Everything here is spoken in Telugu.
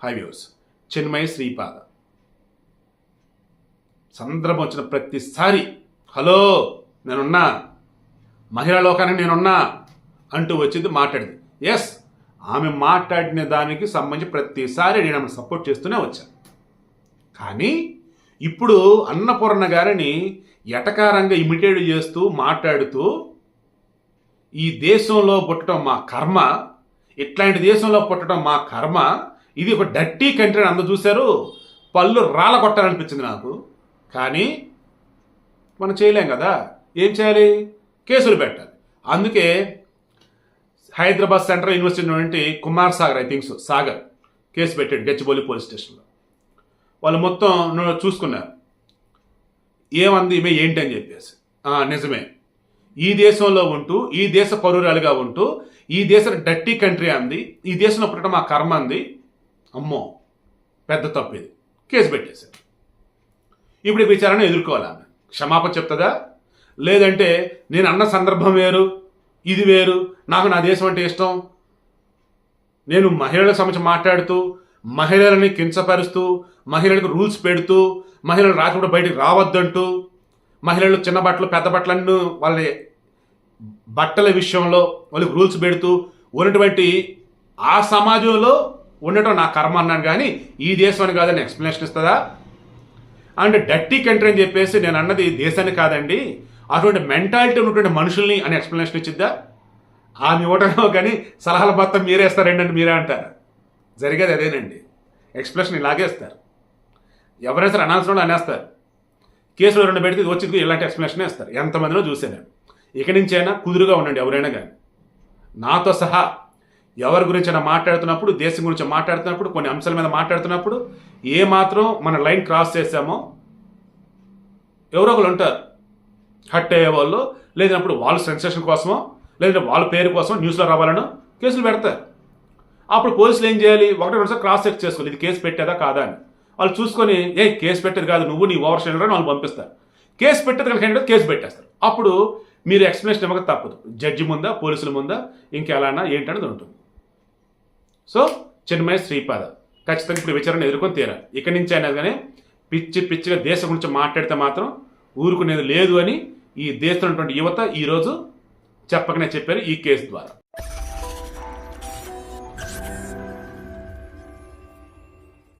హై వ్యూస్ చిన్మయ శ్రీపాద సందర్భం వచ్చిన ప్రతిసారి హలో నేనున్నా మహిళా లోకానికి నేనున్నా అంటూ వచ్చింది మాట్లాడింది ఎస్ ఆమె మాట్లాడిన దానికి సంబంధించి ప్రతిసారి నేను ఆమెను సపోర్ట్ చేస్తూనే వచ్చాను కానీ ఇప్పుడు అన్నపూర్ణ గారిని ఎటకారంగా ఇమిటేట్ చేస్తూ మాట్లాడుతూ ఈ దేశంలో పుట్టడం మా కర్మ ఇట్లాంటి దేశంలో పుట్టడం మా కర్మ ఇది ఒక డర్టీ కంట్రీ అని అందరూ చూశారు. పళ్ళు రాళ్ళ కొట్టాలనిపించింది నాకు. కానీ మనం చేయలేం కదా. ఏం చేయాలి? కేసులు పెట్టాలి. అందుకే హైదరాబాద్ సెంట్రల్ యూనివర్సిటీ నుండి Kumar Sagar I thinks Sagar case పెట్టాడు గచ్చిబౌలి పోలీస్ స్టేషన్లో. వాళ్ళు మొత్తం చూసుకున్నారు. ఏమంది ఈమె ఏంటి అని చెప్పేసి. నిజమే. ఈ దేశంలో ఉంటూ ఈ దేశ పౌరురాలుగా ఉంటూ ఈ దేశ డట్టి కంట్రీ అంది ఈ దేశంలో పుట్టడం మా కర్మ అంది. అమ్మో పెద్ద తప్పు ఇది కేసు పెట్టేశారు. ఇప్పుడు విచారణ ఎదుర్కోవాలి ఆమె. క్షమాపణ చెప్తుందా? లేదంటే నేను అన్న సందర్భం వేరు ఇది వేరు నాకు నా దేశం అంటే ఇష్టం. నేను మహిళల సమస్య మాట్లాడుతూ మహిళలని కించపరుస్తూ మహిళలకు రూల్స్ పెడుతూ మహిళలు రాకుండా బయటికి రావద్దంటూ మహిళలు చిన్న బట్టలు పెద్ద బట్టలన్నీ వాళ్ళ బట్టల విషయంలో వాళ్ళకి రూల్స్ పెడుతూ ఉన్నటువంటి ఆ సమాజంలో ఉండటం నా కర్మ అన్నాను కానీ ఈ దేశం అని కాదని ఎక్స్ప్లెనేషన్ ఇస్తుందా? అండ్ డర్టీ కంట్రీ అని చెప్పేసి నేను అన్నది దేశాన్ని కాదండి. అటువంటి మెంటాలిటీ ఉన్నటువంటి మనుషుల్ని అని ఎక్స్ప్లెనేషన్ ఇచ్చిద్దా? ఆమె ఇవ్వటంలో కానీ సలహాలు మొత్తం మీరే ఇస్తారండి మీరే అంటారు. జరిగేది అదేనండి. ఎక్స్ప్లెనేషన్ ఇలాగేస్తారు ఎవరైనా సరే అనాల్సిన వాళ్ళు అనేస్తారు. కేసులు రెండు పెడితే వచ్చి ఇలాంటి ఎక్స్ప్లెనేషన్ ఇస్తారు. ఎంతమందిలో చూశాను ఇక నుంచైనా కుదురుగా ఉండండి ఎవరైనా కానీ. నాతో సహా ఎవరి గురించైనా మాట్లాడుతున్నప్పుడు దేశం గురించి మాట్లాడుతున్నప్పుడు కొన్ని అంశాల మీద మాట్లాడుతున్నప్పుడు ఏ మాత్రం మన లైన్ క్రాస్ చేసామో ఎవరో ఒకరు ఉంటారు. హట్ అయ్యే వాళ్ళు లేదన్నప్పుడు వాళ్ళు సెన్సేషన్ కోసమో లేదంటే వాళ్ళ పేరు కోసం న్యూస్లో రావాలనో కేసులు పెడతారు. అప్పుడు పోలీసులు ఏం చేయాలి? ఒకటి రెండు క్రాస్ చెక్ చేసుకోవాలి. ఇది కేసు పెట్టేదా కాదా అని. వాళ్ళు చూసుకొని ఏ కేసు పెట్టేది కాదు నువ్వు నీ ఓవర్ షెల్డర్ అని వాళ్ళు పంపిస్తారు. కేసు పెట్టేది కనుక ఏంటంటే కేసు పెట్టేస్తారు. అప్పుడు మీరు ఎక్స్ప్లెనేషన్ ఇవ్వక తప్పదు. జడ్జి ముందా పోలీసుల ముందా ఇంకెలానా ఏంటనేది ఉంటుంది. సో చిన్మయ శ్రీపాద. ఖచ్చితంగా ఇప్పుడు విచారణ ఎదుర్కొని తీరాలి ఇక్కడి నుంచి అయినా కానీ పిచ్చి పిచ్చిగా దేశం గురించి మాట్లాడితే మాత్రం ఊరుకునేది లేదు అని ఈ దేశంలో ఉన్నటువంటి యువత ఈరోజు చెప్పకనే చెప్పారు ఈ కేసు ద్వారా.